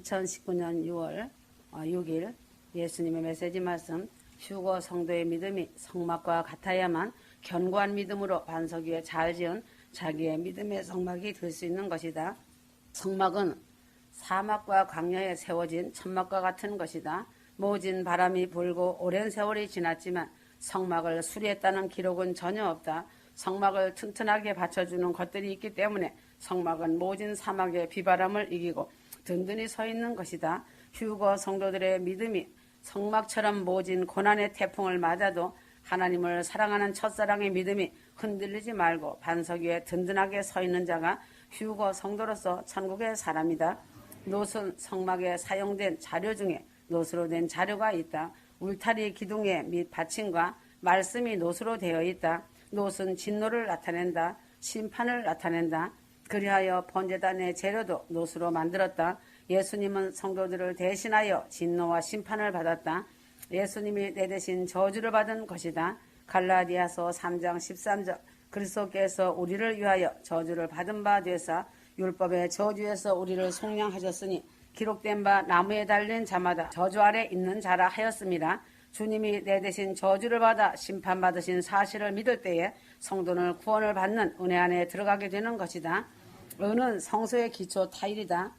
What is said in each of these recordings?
2019년 6월 6일 예수님의 메시지 말씀 휴거 성도의 믿음이 성막과 같아야만 견고한 믿음으로 반석 위에 잘 지은 자기의 믿음의 성막이 될 수 있는 것이다. 성막은 사막과 광야에 세워진 천막과 같은 것이다. 모진 바람이 불고 오랜 세월이 지났지만 성막을 수리했다는 기록은 전혀 없다. 성막을 튼튼하게 받쳐주는 것들이 있기 때문에 성막은 모진 사막의 비바람을 이기고 든든히 서 있는 것이다. 휴거 성도들의 믿음이 성막처럼 모진 고난의 태풍을 맞아도 하나님을 사랑하는 첫사랑의 믿음이 흔들리지 말고 반석 위에 든든하게 서 있는 자가 휴거 성도로서 천국의 사람이다. 노선 성막에 사용된 자료 중에 노수로 된 자료가 있다. 울타리 기둥에 및 받침과 말씀이 노수로 되어 있다. 노은 진노를 나타낸다. 심판을 나타낸다. 그리하여 번제단의 재료도 노수로 만들었다. 예수님은 성도들을 대신하여 진노와 심판을 받았다. 예수님이 내 대신 저주를 받은 것이다. 갈라디아서 3장 13절 그리스도께서 우리를 위하여 저주를 받은 바 되사 율법의 저주에서 우리를 속량하셨으니 기록된 바 나무에 달린 자마다 저주 아래 있는 자라 하였습니다. 주님이 내 대신 저주를 받아 심판받으신 사실을 믿을 때에 성도는 구원을 받는 은혜 안에 들어가게 되는 것이다. 은은 성소의 기초 타일이다.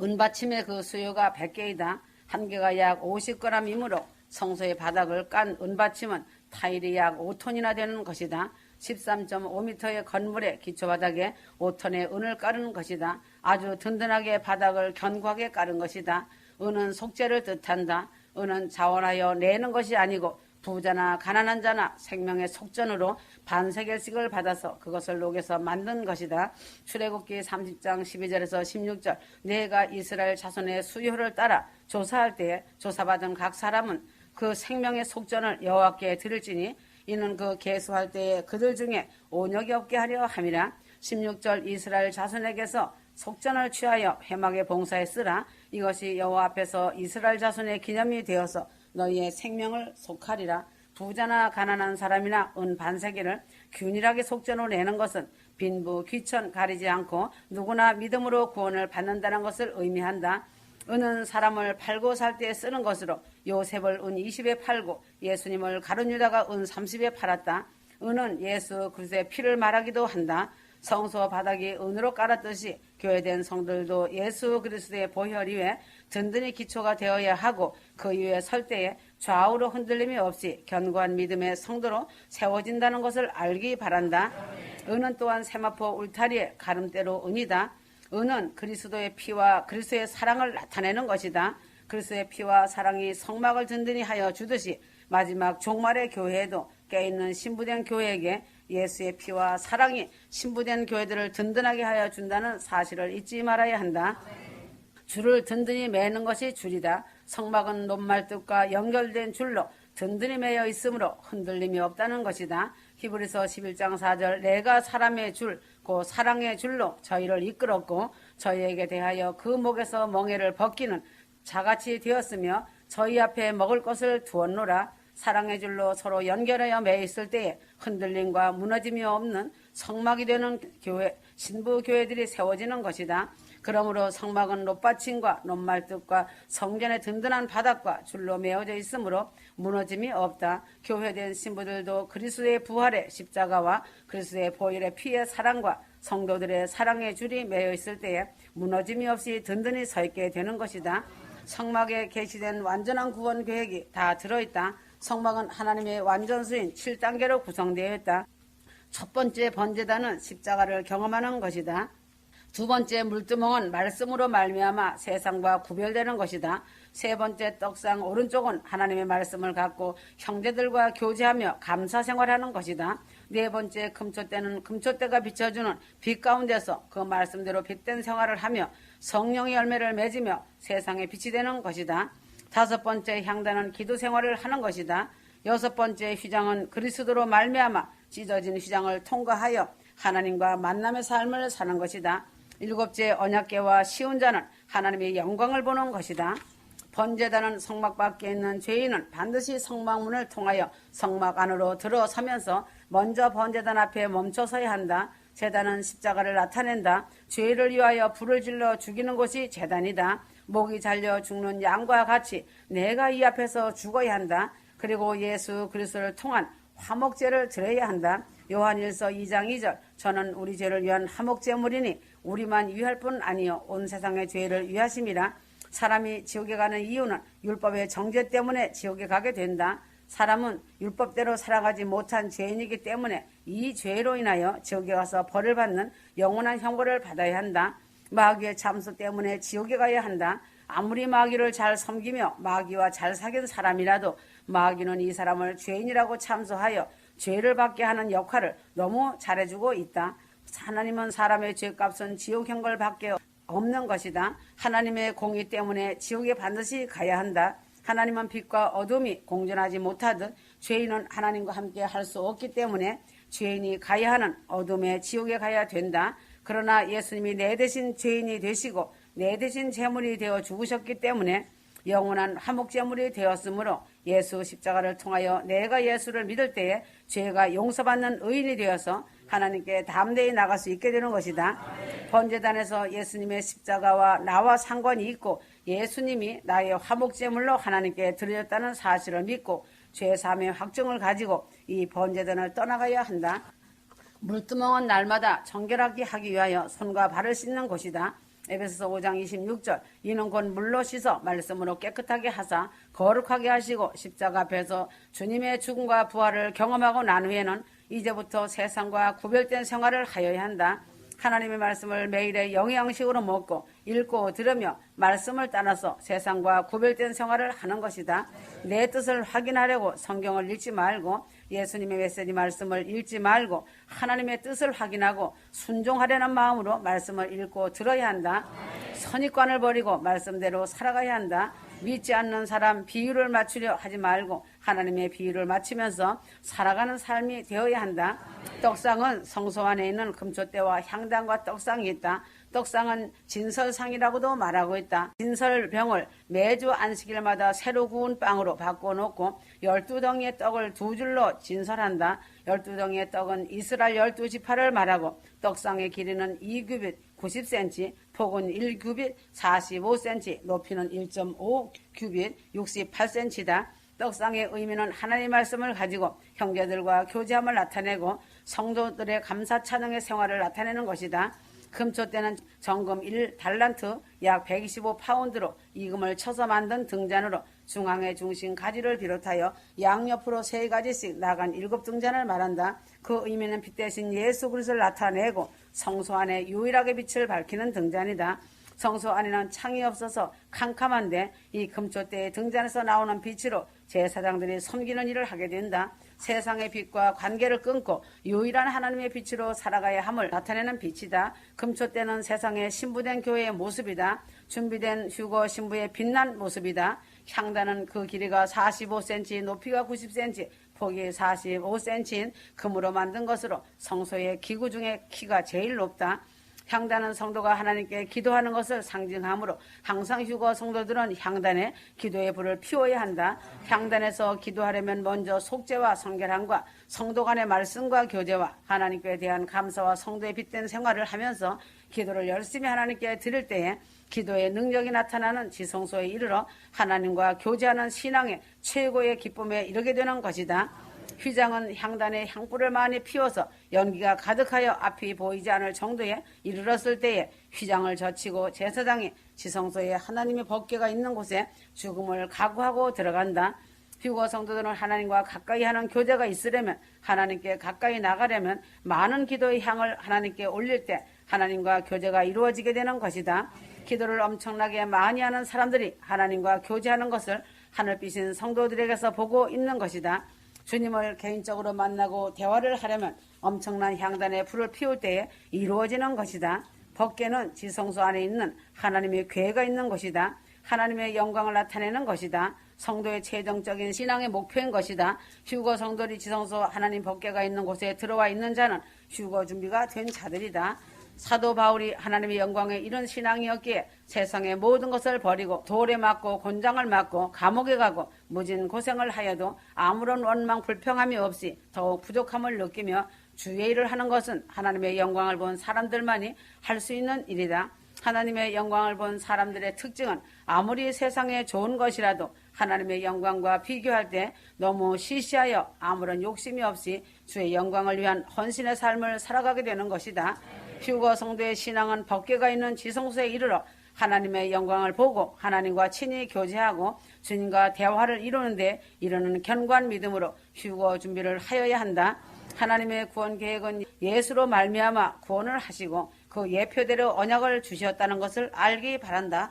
은받침의 그 수요가 100개이다. 한 개가 약 50g이므로 성소의 바닥을 깐 은받침은 타일이 약 5톤이나 되는 것이다. 13.5m의 건물의 기초바닥에 5톤의 은을 깔은 것이다. 아주 든든하게 바닥을 견고하게 깔은 것이다. 은은 속죄를 뜻한다. 은은 자원하여 내는 것이 아니고 부자나 가난한 자나 생명의 속전으로 반세겔씩을 받아서 그것을 녹여서 만든 것이다. 출애굽기 30장 12절에서 16절. 내가 이스라엘 자손의 수요를 따라 조사할 때에 조사받은 각 사람은 그 생명의 속전을 여호와께 드릴지니 이는 그 계수할 때에 그들 중에 온역이 없게 하려 함이라. 16절 이스라엘 자손에게서 속전을 취하여 해막의 봉사에 쓰라. 이것이 여호와 앞에서 이스라엘 자손의 기념이 되어서 너희의 생명을 속하리라 부자나 가난한 사람이나 은 반세기를 균일하게 속전으로 내는 것은 빈부 귀천 가리지 않고 누구나 믿음으로 구원을 받는다는 것을 의미한다. 은은 사람을 팔고 살 때 쓰는 것으로 요셉을 은 20에 팔고 예수님을 가룟 유다가 은 30에 팔았다. 은은 예수 그리스도의 피를 말하기도 한다. 성소 바닥이 은으로 깔았듯이 교회된 성들도 예수 그리스도의 보혈 위에 든든히 기초가 되어야 하고 그 위에 설 때에 좌우로 흔들림이 없이 견고한 믿음의 성도로 세워진다는 것을 알기 바란다. 은은 또한 세마포 울타리의 가름대로 은이다. 은은 그리스도의 피와 그리스도의 사랑을 나타내는 것이다. 그리스도의 피와 사랑이 성막을 든든히 하여 주듯이 마지막 종말의 교회에도 깨있는 신부된 교회에게 예수의 피와 사랑이 신부된 교회들을 든든하게 하여 준다는 사실을 잊지 말아야 한다. 줄을 든든히 매는 것이 줄이다. 성막은 논말뜻과 연결된 줄로 든든히 매여 있으므로 흔들림이 없다는 것이다. 히브리서 11장 4절 내가 사람의 줄, 곧 사랑의 줄로 저희를 이끌었고 저희에게 대하여 그 목에서 멍에를 벗기는 자같이 되었으며 저희 앞에 먹을 것을 두었노라. 사랑의 줄로 서로 연결하여 매 있을 때에 흔들림과 무너짐이 없는 성막이 되는 교회, 신부 교회들이 세워지는 것이다. 그러므로 성막은 롯받침과 롯말뜻과 성전의 든든한 바닥과 줄로 메어져 있으므로 무너짐이 없다. 교회된 신부들도 그리스도의 부활의 십자가와 그리스도의 보혈의 피의 사랑과 성도들의 사랑의 줄이 매여 있을 때에 무너짐이 없이 든든히 서 있게 되는 것이다. 성막에 게시된 완전한 구원 계획이 다 들어있다. 성막은 하나님의 완전수인 7단계로 구성되어 있다. 첫 번째 번제단은 십자가를 경험하는 것이다. 두 번째 물두멍은 말씀으로 말미암아 세상과 구별되는 것이다. 세 번째 떡상 오른쪽은 하나님의 말씀을 갖고 형제들과 교제하며 감사 생활하는 것이다. 네 번째 금초대는 금초대가 비춰주는 빛 가운데서 그 말씀대로 빛된 생활을 하며 성령의 열매를 맺으며 세상에 빛이 되는 것이다. 다섯 번째 향단은 기도 생활을 하는 것이다. 여섯 번째 휘장은 그리스도로 말미암아 찢어진 휘장을 통과하여 하나님과 만남의 삶을 사는 것이다. 일곱째 언약계와 시온자는 하나님의 영광을 보는 것이다. 번제단은 성막 밖에 있는 죄인은 반드시 성막문을 통하여 성막 안으로 들어서면서 먼저 번제단 앞에 멈춰서야 한다. 재단은 십자가를 나타낸다. 죄를 위하여 불을 질러 죽이는 곳이 재단이다. 목이 잘려 죽는 양과 같이 내가 이 앞에서 죽어야 한다. 그리고 예수 그리스도를 통한 화목제를 드려야 한다. 요한일서 2장 2절 저는 우리 죄를 위한 화목제물이니 우리만 위할 뿐 아니요 온 세상의 죄를 위하심이라 사람이 지옥에 가는 이유는 율법의 정죄 때문에 지옥에 가게 된다. 사람은 율법대로 살아가지 못한 죄인이기 때문에 이 죄로 인하여 지옥에 가서 벌을 받는 영원한 형벌을 받아야 한다. 마귀의 참소 때문에 지옥에 가야 한다. 아무리 마귀를 잘 섬기며 마귀와 잘 사귄 사람이라도 마귀는 이 사람을 죄인이라고 참소하여 죄를 받게 하는 역할을 너무 잘해주고 있다. 하나님은 사람의 죄값은 지옥 형벌 밖에 없는 것이다. 하나님의 공의 때문에 지옥에 반드시 가야 한다. 하나님은 빛과 어둠이 공존하지 못하듯 죄인은 하나님과 함께 할 수 없기 때문에 죄인이 가야 하는 어둠의 지옥에 가야 된다. 그러나 예수님이 내 대신 죄인이 되시고 내 대신 제물이 되어 죽으셨기 때문에 영원한 화목제물이 되었으므로 예수 십자가를 통하여 내가 예수를 믿을 때에 죄가 용서받는 의인이 되어서 하나님께 담대히 나갈 수 있게 되는 것이다. 번제단에서 예수님의 십자가와 나와 상관이 있고 예수님이 나의 화목제물로 하나님께 드려졌다는 사실을 믿고 죄 사함의 확증을 가지고 이 번제단을 떠나가야 한다. 물두멍은 날마다 정결하게 하기 위하여 손과 발을 씻는 곳이다. 에베소서 5장 26절 이는 곧 물로 씻어 말씀으로 깨끗하게 하사 거룩하게 하시고 십자가 앞에서 주님의 죽음과 부활을 경험하고 난 후에는 이제부터 세상과 구별된 생활을 하여야 한다. 하나님의 말씀을 매일의 영양식으로 먹고 읽고 들으며 말씀을 따라서 세상과 구별된 생활을 하는 것이다. 내 뜻을 확인하려고 성경을 읽지 말고 예수님의 메시지 말씀을 읽지 말고 하나님의 뜻을 확인하고 순종하려는 마음으로 말씀을 읽고 들어야 한다. 선입관을 버리고 말씀대로 살아가야 한다. 믿지 않는 사람 비유를 맞추려 하지 말고 하나님의 비유를 맞추면서 살아가는 삶이 되어야 한다. 떡상은 성소 안에 있는 금초대와 향단과 떡상이 있다. 떡상은 진설상이라고도 말하고 있다. 진설병을 매주 안식일마다 새로 구운 빵으로 바꿔놓고 열두 덩이의 떡을 두 줄로 진설한다. 열두 덩이의 떡은 이스라엘 열두 지파를 말하고 떡상의 길이는 2규빗 90cm, 폭은 1규빗 45cm, 높이는 1.5규빗 68cm다. 떡상의 의미는 하나님의 말씀을 가지고 형제들과 교제함을 나타내고 성도들의 감사 찬양의 생활을 나타내는 것이다. 금초 때는 정금 1달란트 약 125파운드로 이금을 쳐서 만든 등잔으로 중앙의 중심 가지를 비롯하여 양옆으로 세 가지씩 나간 일곱 등잔을 말한다. 그 의미는 빛 대신 예수 그리스도를 나타내고 성소 안에 유일하게 빛을 밝히는 등잔이다. 성소 안에는 창이 없어서 캄캄한데 이 금초대의 등잔에서 나오는 빛으로 제사장들이 섬기는 일을 하게 된다. 세상의 빛과 관계를 끊고 유일한 하나님의 빛으로 살아가야 함을 나타내는 빛이다. 금초 때는 세상에 신부된 교회의 모습이다. 준비된 휴거 신부의 빛난 모습이다. 향단은 그 길이가 45cm, 높이가 90cm, 폭이 45cm인 금으로 만든 것으로 성소의 기구 중에 키가 제일 높다. 향단은 성도가 하나님께 기도하는 것을 상징하므로 항상 휴거 성도들은 향단에 기도의 불을 피워야 한다. 향단에서 기도하려면 먼저 속죄와 성결함과 성도 간의 말씀과 교제와 하나님께 대한 감사와 성도의 빛된 생활을 하면서 기도를 열심히 하나님께 드릴 때에 기도의 능력이 나타나는 지성소에 이르러 하나님과 교제하는 신앙의 최고의 기쁨에 이르게 되는 것이다. 휘장은 향단에 향불을 많이 피워서 연기가 가득하여 앞이 보이지 않을 정도에 이르렀을 때에 휘장을 젖히고 제사장이 지성소에 하나님의 법궤가 있는 곳에 죽음을 각오하고 들어간다. 휴거 성도들은 하나님과 가까이 하는 교제가 있으려면 하나님께 가까이 나가려면 많은 기도의 향을 하나님께 올릴 때 하나님과 교제가 이루어지게 되는 것이다. 기도를 엄청나게 많이 하는 사람들이 하나님과 교제하는 것을 하늘빛인 성도들에게서 보고 있는 것이다. 주님을 개인적으로 만나고 대화를 하려면 엄청난 향단에 불을 피울 때에 이루어지는 것이다. 법계는 지성소 안에 있는 하나님의 괴가 있는 것이다. 하나님의 영광을 나타내는 것이다. 성도의 최종적인 신앙의 목표인 것이다. 휴거 성도리 지성소 하나님 법계가 있는 곳에 들어와 있는 자는 휴거 준비가 된 자들이다. 사도 바울이 하나님의 영광에 이런 신앙이었기에 세상의 모든 것을 버리고 돌에 맞고 곤장을 맞고 감옥에 가고 무진 고생을 하여도 아무런 원망 불평함이 없이 더욱 부족함을 느끼며 주의 일을 하는 것은 하나님의 영광을 본 사람들만이 할 수 있는 일이다. 하나님의 영광을 본 사람들의 특징은 아무리 세상에 좋은 것이라도 하나님의 영광과 비교할 때 너무 시시하여 아무런 욕심이 없이 주의 영광을 위한 헌신의 삶을 살아가게 되는 것이다. 휴거 성도의 신앙은 법계가 있는 지성소에 이르러 하나님의 영광을 보고 하나님과 친히 교제하고 주님과 대화를 이루는데 이르는 견고한 믿음으로 휴거 준비를 하여야 한다. 하나님의 구원 계획은 예수로 말미암아 구원을 하시고 그 예표대로 언약을 주셨다는 것을 알기 바란다.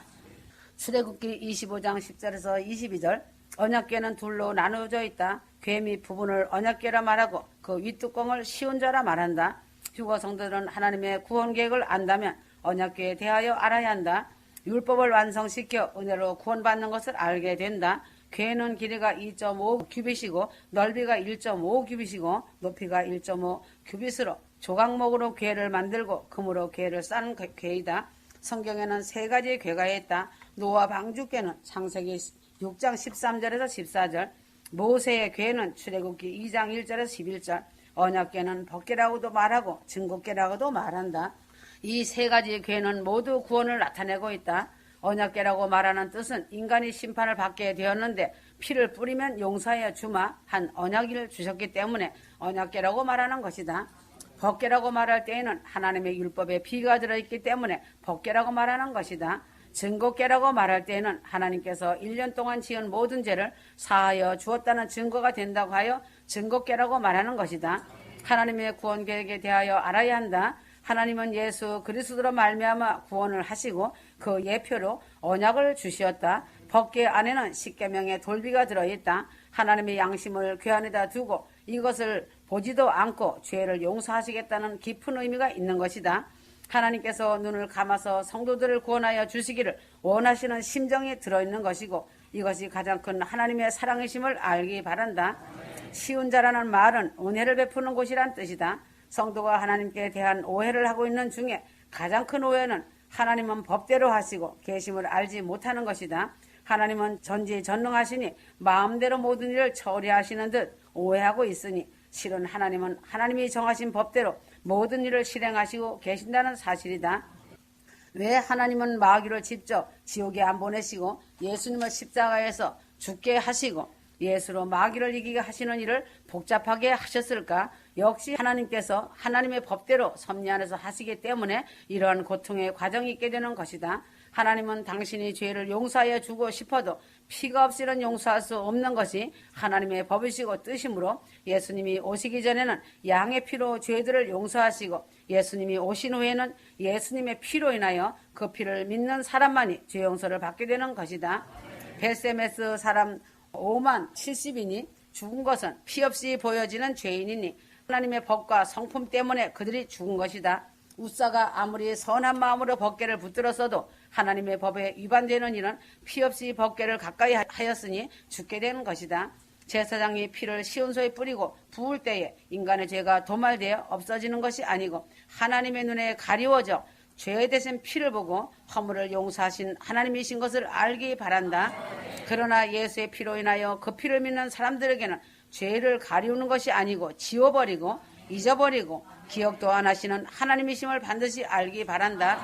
출애굽기 25장 10절에서 22절 언약궤는 둘로 나누어져 있다. 궤미 부분을 언약궤라 말하고 그 윗뚜껑을 시온 자라 말한다. 휴거 성도들은 하나님의 구원 계획을 안다면 언약궤에 대하여 알아야 한다. 율법을 완성시켜 은혜로 구원받는 것을 알게 된다. 궤는 길이가 2.5 규빗이고 넓이가 1.5 규빗이고 높이가 1.5 규빗으로 조각목으로 궤를 만들고 금으로 궤를 싸는 궤이다. 성경에는 세 가지의 궤가 있다. 노아 방주궤는 창세기 6장 13절에서 14절, 모세의 궤는 출애굽기 2장 1절에서 11절, 언약궤는 법궤라고도 말하고 증거궤라고도 말한다. 이 세 가지 궤는 모두 구원을 나타내고 있다. 언약궤라고 말하는 뜻은 인간이 심판을 받게 되었는데 피를 뿌리면 용서하여 주마 한 언약을 주셨기 때문에 언약궤라고 말하는 것이다. 법궤라고 말할 때에는 하나님의 율법에 피가 들어있기 때문에 법궤라고 말하는 것이다. 증거죄라고 말할 때에는 하나님께서 1년 동안 지은 모든 죄를 사하여 주었다는 증거가 된다고 하여 증거죄라고 말하는 것이다. 하나님의 구원 계획에 대하여 알아야 한다. 하나님은 예수 그리스도로 말미암아 구원을 하시고 그 예표로 언약을 주시었다. 법궤 안에는 십계명의 돌비가 들어 있다. 하나님의 양심을 궤 안에다 두고 이것을 보지도 않고 죄를 용서하시겠다는 깊은 의미가 있는 것이다. 하나님께서 눈을 감아서 성도들을 구원하여 주시기를 원하시는 심정이 들어있는 것이고 이것이 가장 큰 하나님의 사랑이심을 알기 바란다. 쉬운 자라는 말은 은혜를 베푸는 곳이란 뜻이다. 성도가 하나님께 대한 오해를 하고 있는 중에 가장 큰 오해는 하나님은 법대로 하시고 계심을 알지 못하는 것이다. 하나님은 전지전능하시니 마음대로 모든 일을 처리하시는 듯 오해하고 있으니 실은 하나님은 하나님이 정하신 법대로 모든 일을 실행하시고 계신다는 사실이다. 왜 하나님은 마귀를 직접 지옥에 안 보내시고 예수님을 십자가에서 죽게 하시고 예수로 마귀를 이기게 하시는 일을 복잡하게 하셨을까? 역시 하나님께서 하나님의 법대로 섭리 안에서 하시기 때문에 이러한 고통의 과정이 있게 되는 것이다. 하나님은 당신이 죄를 용서하여 주고 싶어도 피가 없이는 용서할 수 없는 것이 하나님의 법이시고 뜻이므로 예수님이 오시기 전에는 양의 피로 죄들을 용서하시고 예수님이 오신 후에는 예수님의 피로 인하여 그 피를 믿는 사람만이 죄 용서를 받게 되는 것이다. 베세메스 사람 5만 70인이 죽은 것은 피 없이 보여지는 죄인이니 하나님의 법과 성품 때문에 그들이 죽은 것이다. 우사가 아무리 선한 마음으로 법계를 붙들었어도 하나님의 법에 위반되는 일은 피 없이 법계를 가까이 하였으니 죽게 되는 것이다. 제사장이 피를 시온소에 뿌리고 부을 때에 인간의 죄가 도말되어 없어지는 것이 아니고 하나님의 눈에 가리워져 죄 대신 피를 보고 허물을 용서하신 하나님이신 것을 알기 바란다. 그러나 예수의 피로 인하여 그 피를 믿는 사람들에게는 죄를 가리우는 것이 아니고 지워버리고 잊어버리고 기억도 안 하시는 하나님이심을 반드시 알기 바란다.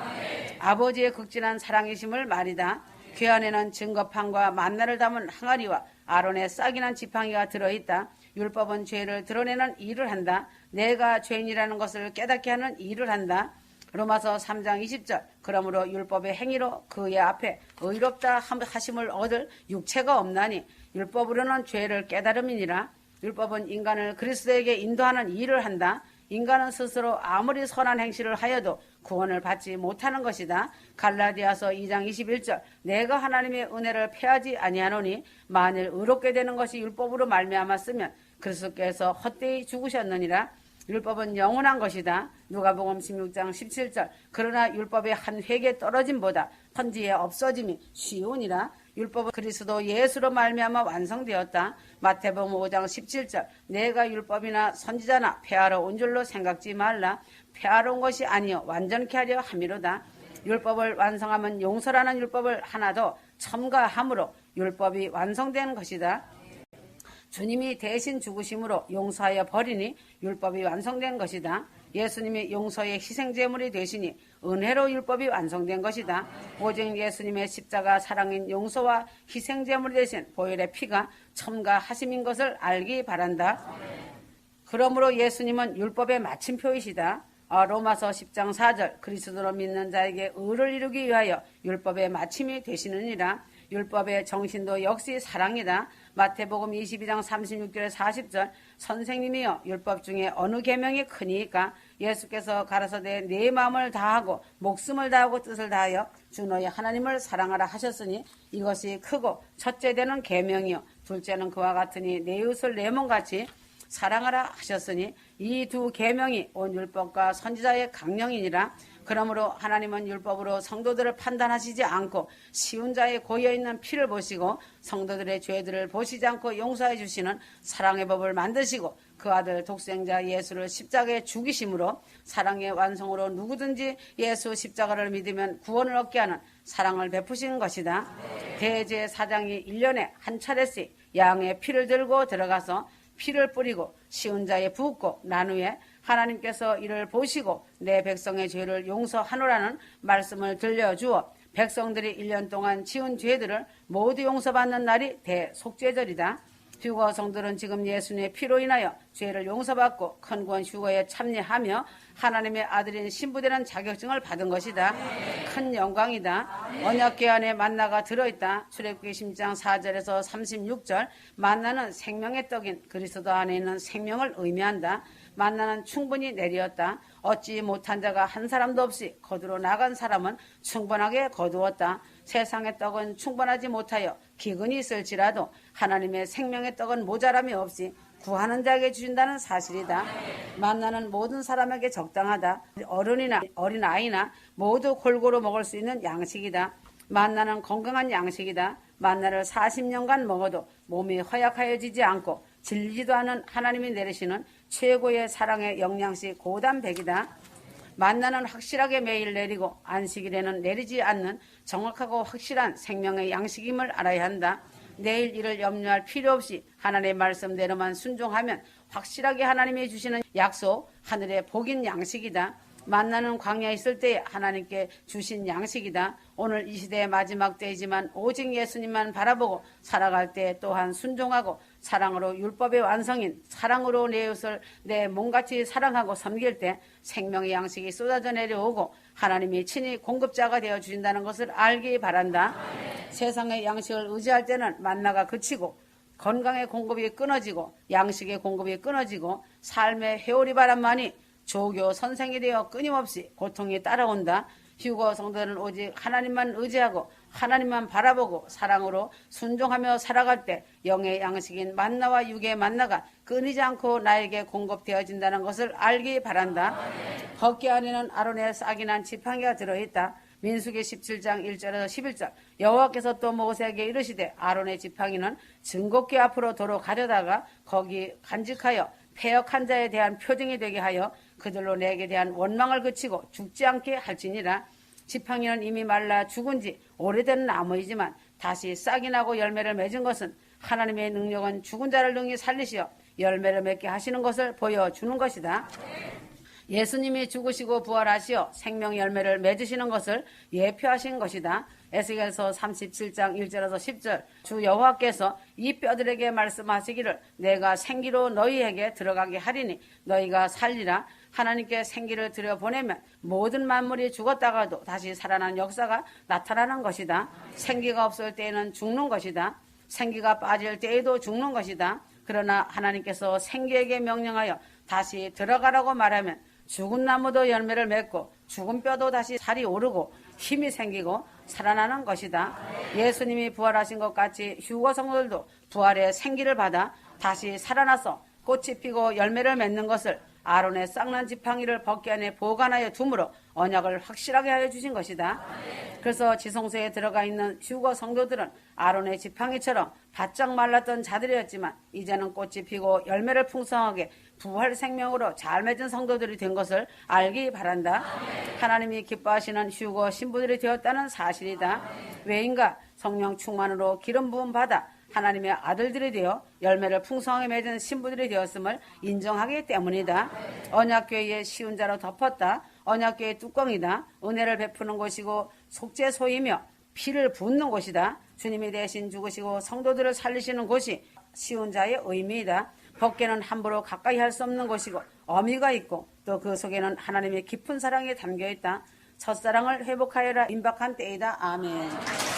아버지의 극진한 사랑이심을 말이다. 궤 안에는 증거판과 만나를 담은 항아리와 아론의 싹이난 지팡이가 들어있다. 율법은 죄를 드러내는 일을 한다. 내가 죄인이라는 것을 깨닫게 하는 일을 한다. 로마서 3장 20절 그러므로 율법의 행위로 그의 앞에 의롭다 하심을 얻을 육체가 없나니 율법으로는 죄를 깨달음이니라 율법은 인간을 그리스도에게 인도하는 일을 한다. 인간은 스스로 아무리 선한 행실을 하여도 구원을 받지 못하는 것이다. 갈라디아서 2장 21절 내가 하나님의 은혜를 패하지 아니하노니 만일 의롭게 되는 것이 율법으로 말미암았으면 그리스도께서 헛되이 죽으셨느니라. 율법은 영원한 것이다. 누가복음 16장 17절 그러나 율법의 한 획에 떨어짐보다 헌지에 없어짐이 쉬우니라. 율법은 그리스도 예수로 말미암아 완성되었다. 마태복음 5장 17절 내가 율법이나 선지자나 폐하러 온 줄로 생각지 말라. 폐하러 온 것이 아니요 완전케 하려 함이로다. 율법을 완성하면 용서라는 율법을 하나 더 첨가함으로 율법이 완성되는 것이다. 주님이 대신 죽으심으로 용서하여 버리니 율법이 완성된 것이다. 예수님이 용서의 희생제물이 되시니 은혜로 율법이 완성된 것이다. 오직 예수님의 십자가 사랑인 용서와 희생제물이 되신 보혈의 피가 첨가하심인 것을 알기 바란다. 그러므로 예수님은 율법의 마침표이시다. 아, 로마서 10장 4절 그리스도로 믿는 자에게 의를 이루기 위하여 율법의 마침이 되시느니라. 율법의 정신도 역시 사랑이다. 마태복음 22장 36절 40절 선생님이여 율법 중에 어느 계명이 크니까 예수께서 가라사대 내 마음을 다하고 목숨을 다하고 뜻을 다하여 주 너의 하나님을 사랑하라 하셨으니 이것이 크고 첫째 되는 계명이요 둘째는 그와 같으니 내 이웃을 내 몸같이 사랑하라 하셨으니 이 두 계명이 온 율법과 선지자의 강령이니라 그러므로 하나님은 율법으로 성도들을 판단하시지 않고 쉬운 자의 고여 있는 피를 보시고 성도들의 죄들을 보시지 않고 용서해 주시는 사랑의 법을 만드시고 그 아들 독생자 예수를 십자가에 죽이심으로 사랑의 완성으로 누구든지 예수 십자가를 믿으면 구원을 얻게 하는 사랑을 베푸신 것이다. 대제 사장이 1년에 한 차례씩 양의 피를 들고 들어가서 피를 뿌리고 쉬운 자에 붓고 난 후에 하나님께서 이를 보시고 내 백성의 죄를 용서하노라는 말씀을 들려주어 백성들이 1년 동안 지은 죄들을 모두 용서받는 날이 대속죄절이다. 휴거 성들은 지금 예수님의 피로 인하여 죄를 용서받고 큰 구원 휴거에 참여하며 하나님의 아들인 신부되는 자격증을 받은 것이다. 큰 영광이다. 언약궤 안에 만나가 들어있다. 출애굽기 10장 4절에서 36절 만나는 생명의 떡인 그리스도 안에 있는 생명을 의미한다. 만나는 충분히 내리었다. 얻지 못한 자가 한 사람도 없이 거두러 나간 사람은 충분하게 거두었다. 세상의 떡은 충분하지 못하여 기근이 있을지라도 하나님의 생명의 떡은 모자람이 없이 구하는 자에게 주신다는 사실이다. 만나는 모든 사람에게 적당하다. 어른이나 어린아이나 모두 골고루 먹을 수 있는 양식이다. 만나는 건강한 양식이다. 만나를 40년간 먹어도 몸이 허약하여지지 않고 질리지도 않은 하나님이 내리시는 최고의 사랑의 영양식 고단백이다. 만나는 확실하게 매일 내리고 안식일에는 내리지 않는 정확하고 확실한 생명의 양식임을 알아야 한다. 내일 일을 염려할 필요 없이 하나님의 말씀대로만 순종하면 확실하게 하나님이 주시는 약속, 하늘의 복인 양식이다. 만나는 광야에 있을 때 하나님께 주신 양식이다. 오늘 이 시대의 마지막 때이지만 오직 예수님만 바라보고 살아갈 때 또한 순종하고 사랑으로 율법의 완성인 사랑으로 내 이웃을 내 몸같이 사랑하고 섬길 때 생명의 양식이 쏟아져 내려오고 하나님이 친히 공급자가 되어 주신다는 것을 알기 바란다. 세상의 양식을 의지할 때는 만나가 그치고 건강의 공급이 끊어지고 양식의 공급이 끊어지고 삶의 회오리 바람만이 조교 선생이 되어 끊임없이 고통이 따라온다. 휴거 성도는 오직 하나님만 의지하고 하나님만 바라보고 사랑으로 순종하며 살아갈 때 영의 양식인 만나와 육의 만나가 끊이지 않고 나에게 공급되어진다는 것을 알기 바란다. 벗개 안에는 아론의 싹이 난 지팡이가 들어있다. 민수기 17장 1절에서 11절 여호와께서 또 모세에게 이르시되 아론의 지팡이는 증거궤 앞으로 도로 가려다가 거기 간직하여 폐역한 자에 대한 표징이 되게 하여 그들로 내게 대한 원망을 그치고 죽지 않게 할지니라 지팡이는 이미 말라 죽은 지 오래된 나무이지만 다시 싹이 나고 열매를 맺은 것은 하나님의 능력은 죽은 자를 능히 살리시어 열매를 맺게 하시는 것을 보여주는 것이다. 예수님이 죽으시고 부활하시어 생명 열매를 맺으시는 것을 예표하신 것이다. 에스겔서 37장 1절에서 10절 주 여호와께서 이 뼈들에게 말씀하시기를 내가 생기로 너희에게 들어가게 하리니 너희가 살리라 하나님께 생기를 들여 보내면 모든 만물이 죽었다가도 다시 살아난 역사가 나타나는 것이다. 생기가 없을 때에는 죽는 것이다. 생기가 빠질 때에도 죽는 것이다. 그러나 하나님께서 생기에게 명령하여 다시 들어가라고 말하면 죽은 나무도 열매를 맺고 죽은 뼈도 다시 살이 오르고 힘이 생기고 살아나는 것이다. 예수님이 부활하신 것 같이 휴거 성도들도 부활의 생기를 받아 다시 살아나서 꽃이 피고 열매를 맺는 것을 아론의 쌍난 지팡이를 벗기 안에 보관하여 두므로 언약을 확실하게 하여 주신 것이다. 그래서 지성소에 들어가 있는 휴거 성도들은 아론의 지팡이처럼 바짝 말랐던 자들이었지만 이제는 꽃이 피고 열매를 풍성하게 부활 생명으로 잘 맺은 성도들이 된 것을 알기 바란다. 하나님이 기뻐하시는 휴거 신부들이 되었다는 사실이다. 왜인가 성령 충만으로 기름 부음 받아 하나님의 아들들이 되어 열매를 풍성하게 맺은 신부들이 되었음을 인정하기 때문이다. 언약교회의 쉬운 자로 덮었다. 언약교회의 뚜껑이다. 은혜를 베푸는 곳이고 속죄소이며 피를 붓는 곳이다. 주님이 대신 죽으시고 성도들을 살리시는 곳이 쉬운 자의 의미이다. 법계는 함부로 가까이 할 수 없는 곳이고 어미가 있고 또 그 속에는 하나님의 깊은 사랑이 담겨 있다. 첫사랑을 회복하여라 임박한 때이다. 아멘.